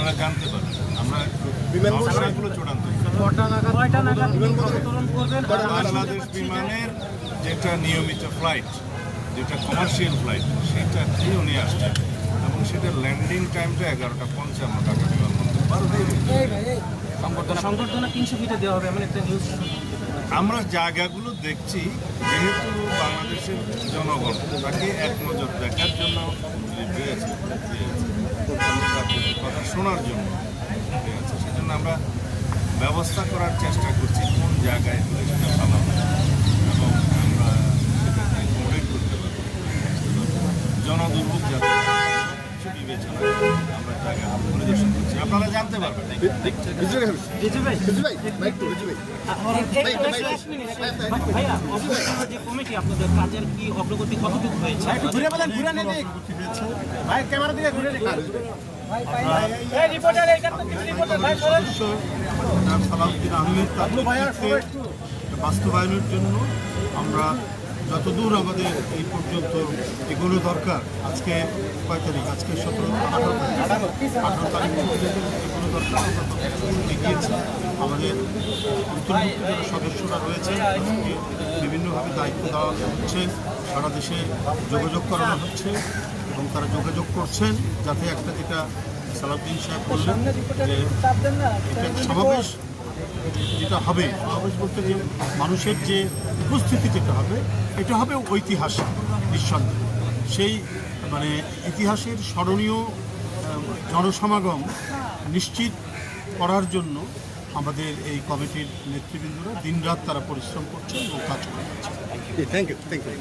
আপনারা জানতে পারবেন আমরা নকশাগুলো চূড়ান্ত কয়টা নাগাদ অবতরণ করবেন? আর বাংলাদেশ বিমানের যেটা নিয়মিত ফ্লাইট যেটা কমার্শিয়াল ফ্লাইট সেটাতেই উনি আসছেন। এবং সেটার ল্যান্ডিং টাইমটা এগারোটা পঞ্চান্ন টাকা আমরা জায়গাগুলো দেখছি যেহেতু বাংলাদেশের জনগণ তাকে এক নজর দেখার জন্য শোনার জন্য পেয়েছে সেজন্য আমরা ব্যবস্থা করার চেষ্টা করছি কোন জায়গায় হলে সেটা ভালো হবে এবং আমরা সেটাকে করতে পারব। জনদুর্ভোগ যাতে বিবেচনা আমরা জায়গা পরিদর্শন করছি। আপনারা জানতে পারবেন রিজু ভাই ভাইয়া অবশ্যই যে কমিটি আপনাদের কাজের কি অগ্রগতি কতটুকু হয়েছে? ডাক্তার সালাউদ্দিন বাস্তবায়নের জন্য আমরা যতদূর আমাদের এই পর্যন্ত এগুলো দরকার, আজকে কয় তারিখ? আজকে সতেরো আঠারো আঠারো তারিখ পর্যন্ত এগুলো দরকার এগিয়েছি। আমাদের অন্তর্ভুক্ত যারা সদস্যরা রয়েছে বিভিন্নভাবে দায়িত্ব দেওয়া হচ্ছে। সারা দেশে যোগাযোগ করানো হচ্ছে এবং তারা যোগাযোগ করছেন যাতে একটা যেটা সালাউদ্দিন সাহেব বললেন যে সমাবেশ যেটা হবে, সমাবেশ বলতে যে মানুষের যে উপস্থিতি যেটা হবে, এটা হবে ঐতিহাসিক নিঃসন্দেহে। সেই মানে ইতিহাসের স্মরণীয় জনসমাগম নিশ্চিত করার জন্য আমাদের এই কমিটির নেতৃবৃন্দরা দিনরাত তারা পরিশ্রম করছে ও কাজ করে যাচ্ছে। থ্যাংক ইউ থ্যাংক ইউ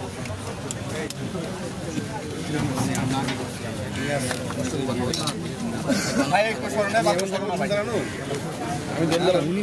আমি